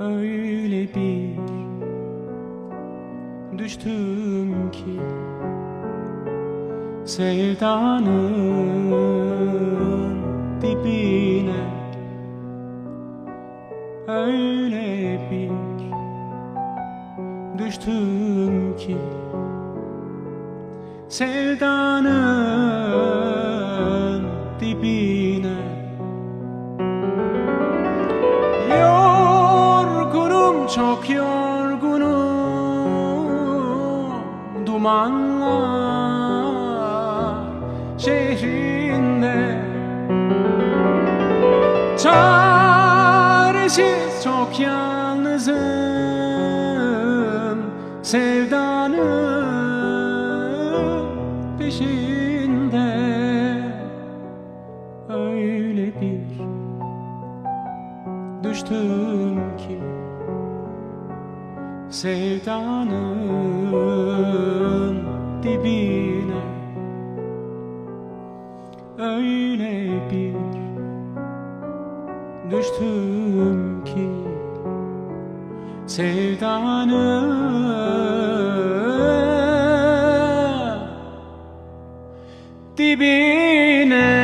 öyle bir düştüm ki sevdanın dibine öyle bir düştüm ki sevdanın dibine çok yorgunum. Dumanlar şehrinde. Çaresiz çok yalnızım. Sevdanın peşinde. Öyle bir düştüm ki sevdanın dibine. Öyle bir düştüm ki sevdanın dibine.